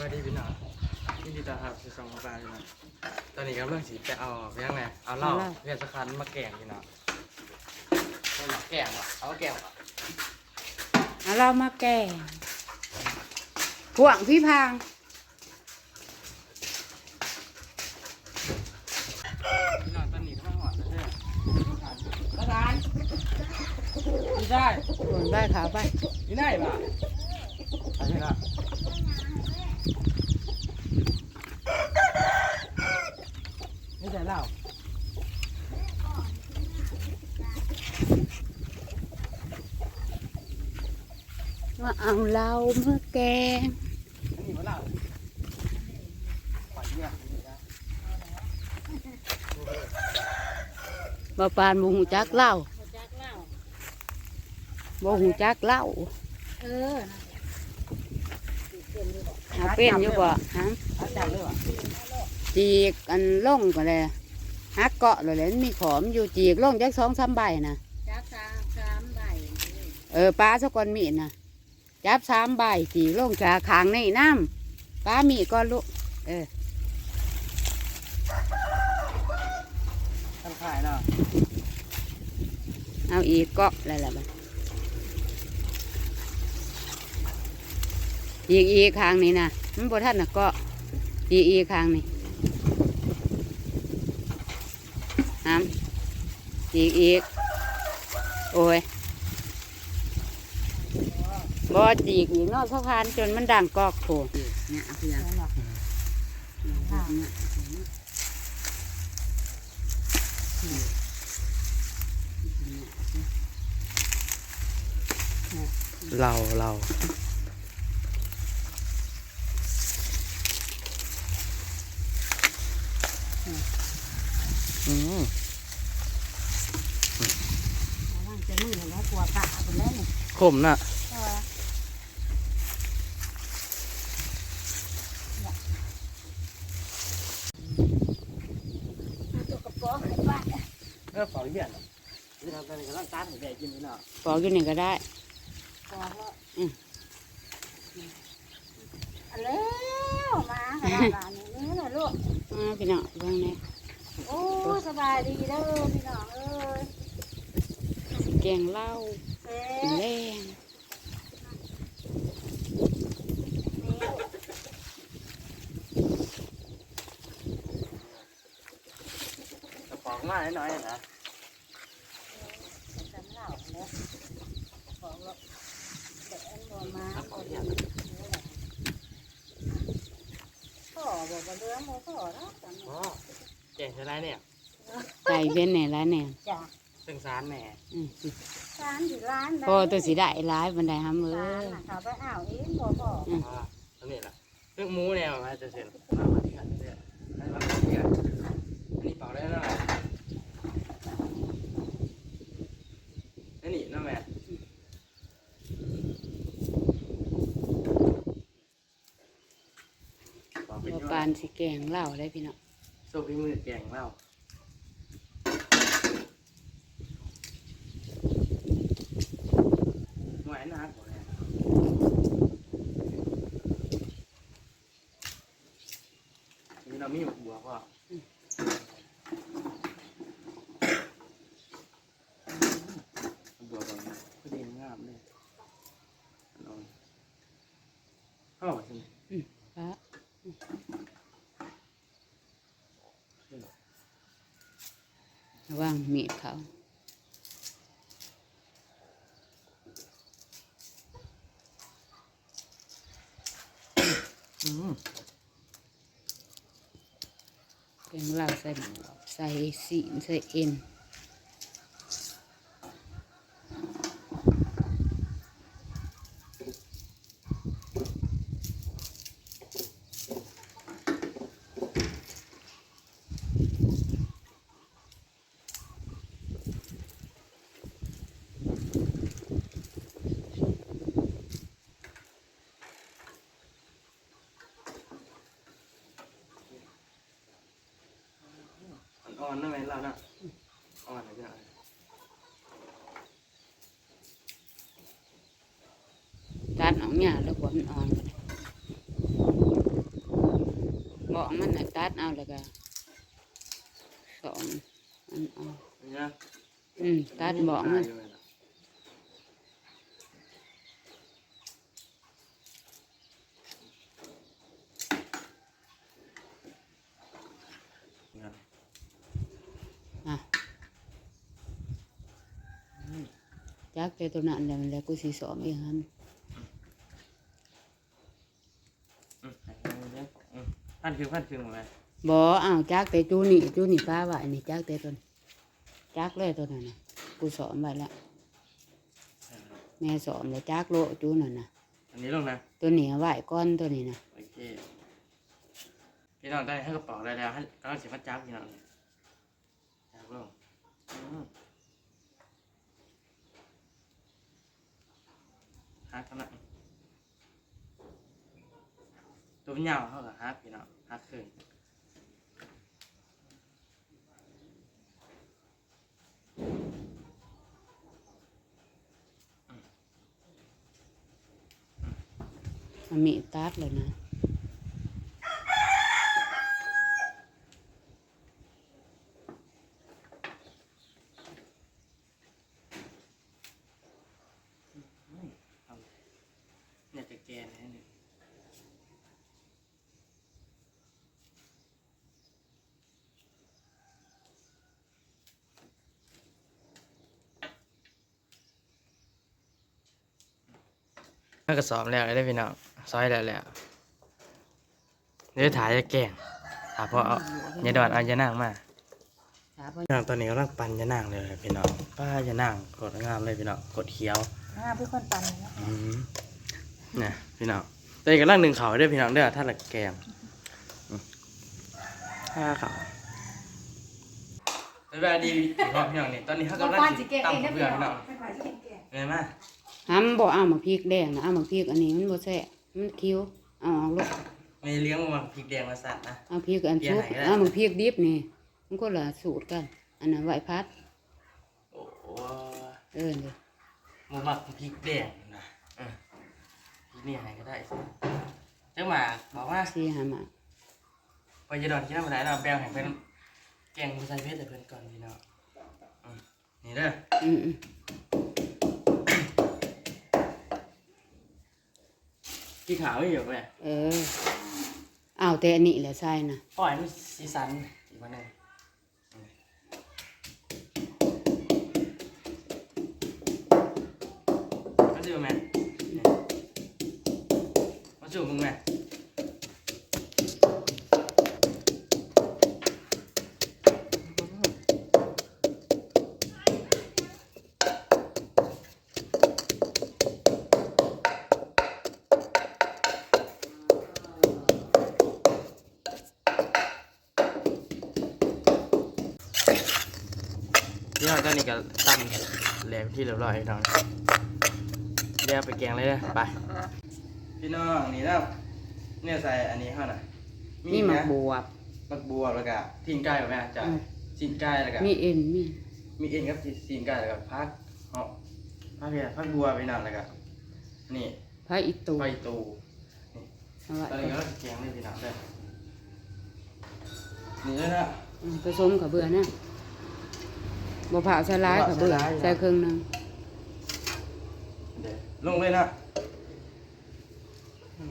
วัสดีพี่น้องที่ดีตาครับคือสองปลาพี่น้องตอนนี้กำลังสีจะเอายังไงเอาเหล้าเรียนสักคันมาแกงพี่น้องเอาเหล้าแกงเหรอเอาแกงเหรอเอาเรามาแก่พวงพี่พางพี่น้องตอนนี้กำลังหวานแล้วเนี่ยประธานนี่ได้โอนใบขาวไปนี่ได้ป่ะอันนี้ละนี่ได้เหล้าว่าเอาเรามาแก่อันนี้ว่าเหล้าปล่อยเนี่ยนี่นะบ่ปานบ่หูจักเหล่าบ่หูจักเหล่าเออหาเป็นอยู่บ่ฮะอาจารย์เลยวะจีกอันล่งก็เลย ฮักเกาะเลยแหละมีขอมอยู่จีกล่งจักสองสามใบนะจักสามสามใบเออปลาสะกอนมีดนะจับสามใบจีกล่งจากขางในน้ำปลามีก็ลุกเออท่านขายเนาะเอาอีกเกาะอะไรล่ะบัดอีกอีกขางนี่นะมันบ่ทันน่ะเกาะอีกอีกขางนี่ หามอีกอีกโอ้ยบ่จีกอีกนอกสะพานจนมันดังกอกโผล่เนี่ยเอาเพียงเราเราอืม ว่างจะมือแล้วกลัวปากคน แล้วนี่ขมน่ะก็ตัวกระป๋องอะไรบ้างเออฝอยเบี้ยนอะนี่ทำตอนนี้กำลังการแดดกินอยู่เนาะปอกอยู่นี่ก็ได้กองแล้วอืมอันแล้วมาขนาดนี้นี่น่ะลูก อ่าพี่น้องเบิ่งนี่โอ้ สบายดีเด้อพี่น้องเอ้ย แกงเหล้าเอ๊ กินะแรงกระป๋องมาหน่อยๆนะจำเหล่าแล้วของเราเด็กอันบ่มาบ่ได้พ่อบอกว่าเรื่องบ่พ่อแล้วจังอ๋อแกงใช่ไรเนี่ยใส่เป็นไหนร้านเนี่ย จ้ะ ซึ่งสารแหน่อืมร้านอยู่ร้านพอตัวสีได้ร้ายบันไดห้ามมือร้านน่ะเขาไปอ้าวเองบ่บอกอ๋อตรงนี้ล่ะเรื่องหมูเนี่ยมาจะเสร็จมามาที่กันเนี่ยให้มาที่กันอันนี้เป่าได้เท่าไหร่อันนี้น้าแม่เป่าเป็นบ่ยอปาดนสิแกงเหล้าได้พี่น้อง โซ่พี่มือแกงเหล้าหวา นนักกว่าเนี่ยนี่เรามีหมกบัวก็บัวก่อนพอดีงามเลยลองเข้าใช่ไหมปะระวังมีดเขา แกงเหล้าใส่ใส่สีใส่เอ็น อ่อนๆนั่นไหมเราน่ะอ่อนเลยจ้ะตัดออกเนี่ยแล้วกว่ามันอ่อนก็ได้บอกมันน่ะตัดเอาแล้วก็สองอันเอาเนี่ยอืมตัดบอกมัน เนี่ย อะ จักแต่ตัวนั้นแหล้วมันแล้วกูสิสอนเองฮันอืมอืมพันคือพันคือหมดเลยบ่อ้าวจักแต่จูนี่จูนี่ป้าว่าอันนี้จักแต่ตัวนั้นจักเลยตัวนั้นน่ะกูสอนไว้แล้วแม่สอนแล้วจักโลจูนั่นน่ะ อันนี้ลงนะ ตัวนี้เอาไว้ก้อนตัวนี้น่ะโอเค พี่น้องได้ให้กระเป๋าได้แล้วให้กำลังเสียพัดจับพี่น้องจับลงอืม ฮักขนาดตัวมันยวเขาก็ฮักพี่น้องฮักขึ้นมีตัดเลยนะ เนี่ยจะแกนให้หนึ่ง น่าก็สอบแล้วได้พี่น้องซอยแล้วแล้วเดี๋ยวถ่ายจะแกงอะพอเอาอย่าดอดเอาอย่านั่งมาถามว่าพี่น้องตอนนี้กำลังปั่นจะนั่งเลยพี่น้องป้าจะนั่งกดงามเลยพี่น้องกดเขียวอ่าเป็นคนปั่นเนาะอืมเนี่ยพี่น้องตอนนี้กำลังหนึ่งเขาด้วยพี่น้องเด้อถ้าละแกงอืมถ้าเขาสวัสดีพี่น้องพี่น้องนี่ตอนนี้เขากำลังสิตั้งเพื่อนพี่น้องเห็นไหม ห้ำบ่เอามาพริกแดงนะเอามาพริกอันนี้มันบ่แซ่บมันคิ้วเอาออกลูกมีเลี้ยงมาพริกแดงมาสัตว์นะเอาพริกอันซุปเปลี่ยนไหนก็ได้เอามาพริกดิบนี่มันก็ละสูตรกัน อันนั้นไหวพัดโอ้โหเออเด้อหมูหมักพริกแดงนะเออพริกนี่ไหนก็ได้สิเจ้าหมาบอกว่าสี่ห้าหมาไปจะดอนที่นั่นมาได้เราแบลแห่งเป็นแกงภาษาเพชรแต่เพื่อนก่อนพี่น้องอืมนี่เด้อ อืมอืมพี่ขาวไม่อยู่ไหมเออเอาแต่อันนี้แหละใส่นะปล่อยมันสีสันอีกวันหนึ่งมาจูบไหมมาจูบมึงไหม ตอนนี้ก็ตั้งแหลมที่เรียบร้อยพี่น้องเดี๋ยวไปแกงเลยเด้อไป พี่น้องนี่นะเนี่ยใส่อันนี้เท่าน่ะนี่หมักนะบวบมักบัวแล้วก็ทิ้งไก่กับแม่จ้ะอืมทิ้งไก่แล้วก็มีเอ็นมีมีเอ็นกับทิ้งไก่แล้วก็พักเหาะพักเพียพักบัวไปนั่นแล้วก็นี่พระอิตูไฟตูเอาไว้ตอนนี้ก็แกงเลยพี่น้องเด้อนี่เลยนะอืมผสมกับเบื่อนะ บ่ผ่าใส่ร้ายกับเบื่อบ่ผ่าใส่ร้ายใส่เครื่องหนึงเดี๋ยวลงเลยนะอื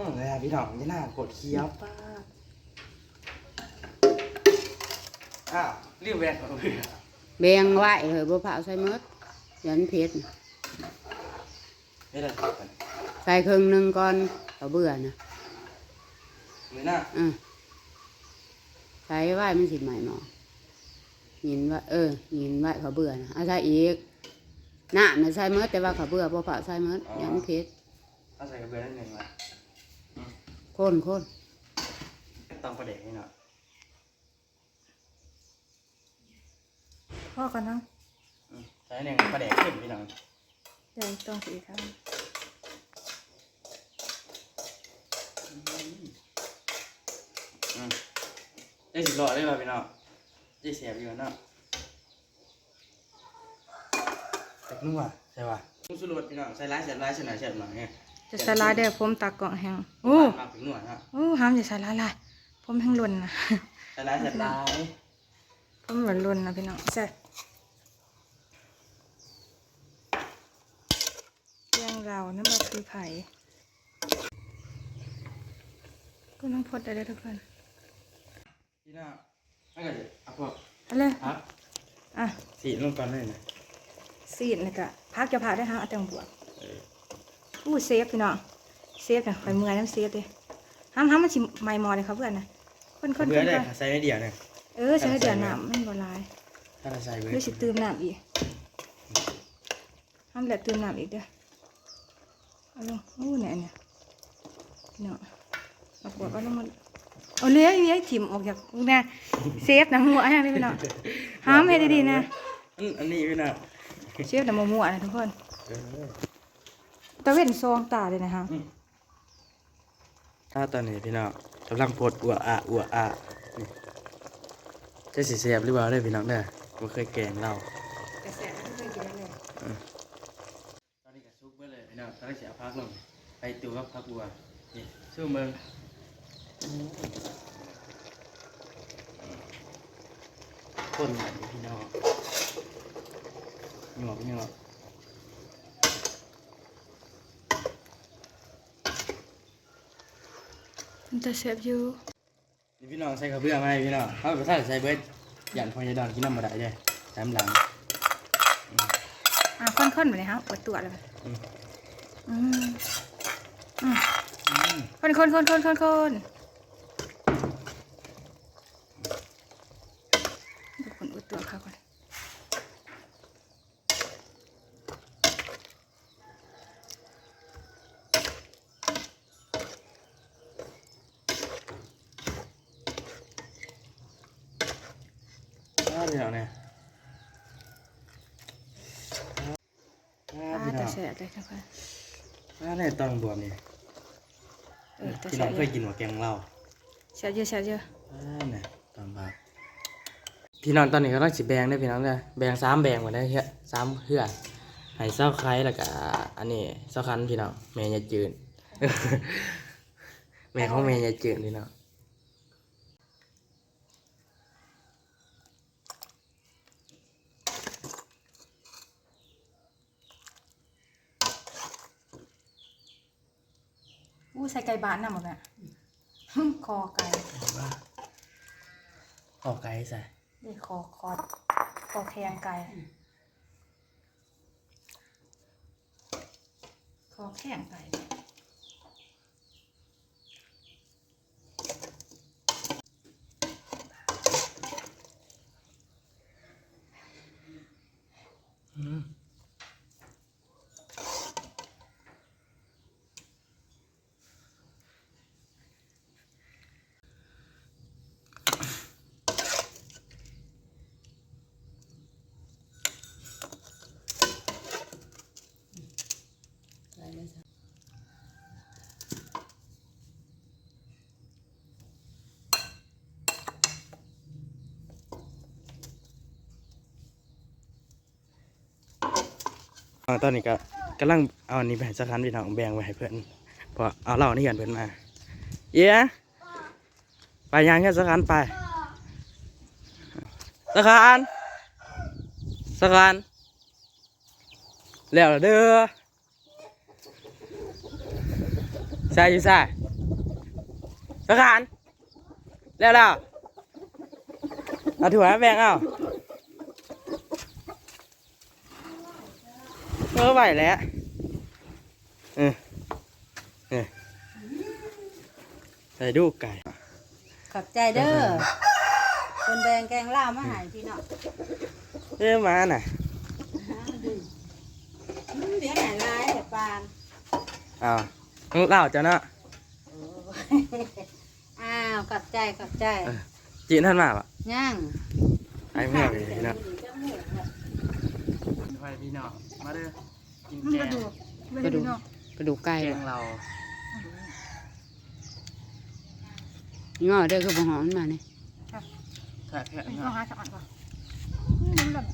มเลยอะพี่น้องนี่น่ากดเคี้ยวป้าอ้าวรีบแวะเอาเพื่อแบงไว้เหอะบ่ผ่าใส่หมดยันเผ็ดน่ะไม่ได้กันใส่เครื่องหนึงก่อนกับเบื่อนะมือหน้าอะใส่ไว้มันสิใหม่หมอ หินว่าเออหินไว้เขาเบื่อนะเอาใส่อีกน้ำนะใส่เมื่อแต่ว่าเขาเบื่อพอเผาใส่เมื่อยังเพชรเอาใส่กระเบื้องนิดหนึ่งมาโคนโคนต้องประเด็กนี่เนาะพ่อก่อนเนาะอืมใส่หนึ่งประเด็กขึ้นพี่น้องเดี๋ยวต้องสีทอืมได้สิบหลอดได้ป่ะพี่น้อง ได้เสียบอยู่เนาะแต่นุ่มว่ะใช่ป่ะนุ่มสุดรสพี่น้องใส่ร้ายเสียบร้ายเสียบหน่อยเสียบหน่อยเนี่ยำจะใส่ลายเดี๋ยวผมตักกล่องแห้งโอ้มาถึงหนวดเนาะโอ้ห้ามจะใส่ลายลายผมทั้งรุนนะแต่ร้ายแต่ร้ายผมเหมือนรุนนะพี่น้องใช่เรื่องเรานั่นมาคือไผ่ก็ต้องพดได้เลยทุกคนพี่น้า ไม่ก็เลยเอาพวกเอาเลยพักอะสีลงก่อนเลยนะซีดนะกะพักจะพักได้ฮะเอาแตงบวกเอออู้เซฟพี่น้องเซฟนะคอยเมื่อยน้ำเซฟเลยห้ามห้ามมันชิไม่มอเลยครับเพื่อนนะคนคนเบื่คอนได้คนใส่ไม่เดียวเนี่ยเออใช้เดี๋ยวน้ำมันบลาย ถ้าเราใส่เบื่อเดี๋ยวสิเติมน้ำอีกห้ามแหละเติมน้ำอีกเด้อเอาลงอู้เนี่ยเนี่ยพี่น้องเอาขวดเอาลงมา เอาเลี้ยเลี้ยถิ่มออกจากเนี่ยเซฟนะหัวอย่างนี้พี่น้องห้ามให้ดีๆนะอันอันนี้พี่น้าเซฟนะมัวๆนะทุกคนเออตะเว้นซองตาเลยนะฮะถ้าตอนนี้พี่น้องกำลังปวดอัวอะอัวอะนี่จะสีเสียบหรือเปล่าเด้อพี่น้องเด้อผมเคยแกงเรากระแสไม่เคยกินเลยตอนนี้ก็ซุกไว้เลยพี่น้องตอนนี้เสียพักลงไปตัวกับพักบัวนี่สู้เมือง คนใหม่พี่น้องหยวกหยวกมันจะเซฟอยู่นี่พี่น้องใส่ข้าวเบื่อไหมาให้พี่น้องเขาไปถ้าใส่เบิดยันพอยาดอนกินน้ำมาได้เลยตามหลังอะค่อนๆไปเลยฮะปวดตัวเลยอืมอืมอืมคนคนคนคนคนคนดูคนอุดตัวเขาก่อน อ่าพี่น้องเนี่ยอ่า อ่า พี่น้ แต่องแสบเลยทุกคนอ่าเนี่ยต้องบวมนี่เออแต่พี่แสน้องบเคยกินหัวแกงเราแสบเยอะแสบเยอะอ่าเนี่ยตอนบ่ายพี่น้องตอนนี้ก็ต้องสิแบงได้อพี่น้องเลยแบงสามแบงหมดได้เฮ้ยสามเพื่อให้เศร้าไข่แล้วก็อันนี้เศร้าคันพี่น้องแม่ยาจืดแม่ของแม่ยาจืดพี่น้อง ใส่ไก่บ้านน่ะหมดอะคอไก่ขอไก่ใส่นี่คอคอคอแข็งไก่คอแข็งไก่ ตอนนี้ก็กำลังเอาอันนี้ไปให้สักคันพี่น้องแบ่งไว้ให้เพื่อนเพราะเอาเหล้านี่กันเพื่อนมาเย้ไปยังแค่สักคันไปสักคันสักคันแล้วเด้อใส่อยู่ใส่สักคันแล้วแล้วเอาถั่วแบ่งเอา เออไหวแล้วเออเออใส่ดูไก่ ขอบใจเด้อคนแบงแกงล่าวมาใหายพี่น้องเออมาน่ะอืมเดี๋ยวไหนลายแต่ปานอ้าวมึงเล่าจ้ะเนาะโอ้อ้าวขอบใจขอบใจจีนท่านมาปะย่าง ไอ้เมื่อไปเนาะไปพี่น้อง มาเด้อกินมันแกกระงดูกไม่ได้พี่น้องกระดูกไก่แกบ่งเรางอเด้อคือบ่หอมมานี่แทะแทะต้องเนาะหาสักอันก่อนอืมมันแบบ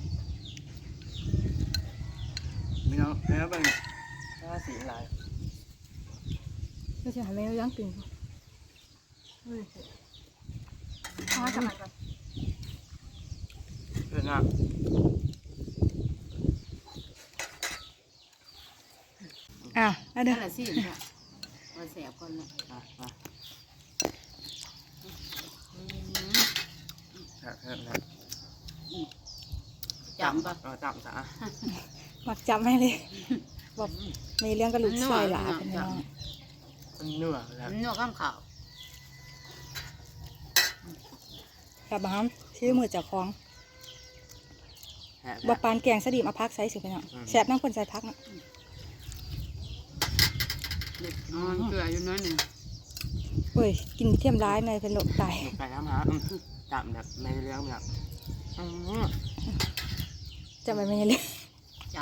พี่น้องเนื้อเบิ่งถ้าสีลายไม่ใช่หาแม่ยังตึงเฮ้ยอ๋อทำไมก่อนเพื่อนอ่ อ้าวเอาเด้อนั่นแหละสิค่ะว่าแสบคนละอะมาแซ่บแซ่บแซ่บจำปะ เออจำจ้ะมักจำให้เลยบอกมีเรื่องกระลูกชายหลานเป็นน้องมันเนื้อแล้วมันนวดข้ามข่าวกลับบ้านชื่อมือเจ้าของแซ่บบ่ปานแกงสะดีมาพักใส่สิพี่น้องแซ่บน้ำคนใส่พักเนาะ อ๋อเกลืออยู่น้อยหนึ่งเอ้ยกินเทียมร้ายในเป็นโรคไตหนูไปแล้วมาอืมจำแบบไม่เลี้ยงแบบอืมจำไว้ไม่ใช่เรื่องจ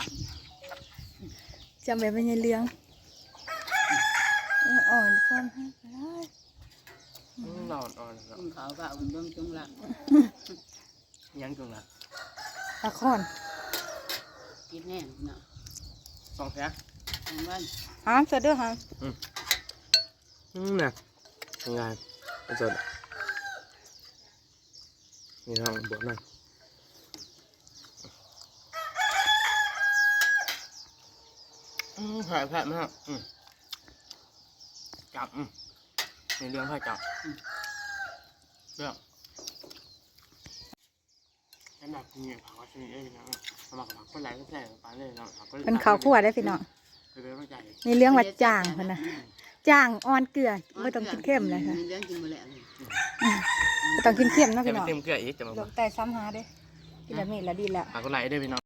จำไว้ไม่ใช่เรื่องเอออ่อนความฮักได้นอนอ่อนำคุณเขาก็อุ่นต้มจุงหลังยังจุงละละครกินแน่เนาะสองแท้ทางบ้าน หามเสร็จเด้อหามอืมเนี่ยยังไงไอ้จดนี่ลองบวกหน่อยอืมแผลแผลมากอืมจับอืมในเรื่องไพ่จับอืมเรื่องนั่นแบบนี้ผักก็ชนิดได้นะสมัครผักคนไรก็แส่ไปเลยเนาะผักก็เป็นข้าวคั่วได้อพี่น้อง เป็นเรื่องใจในเรื่องว่าจ้างคนนะจ้างอ่อนเกลือไม่ต้องกินเข้มเลยค่ะมีเรื่องกินมาแล้วนี่ไม่ต้องกินเข้มเนาะจะพี่ไปน้องเต็มเกลืออีกจะมาโรคไตซ้ำหาเด้อกินแบบนี้ละดีแล้วผักก็ไรได้พี่น้อง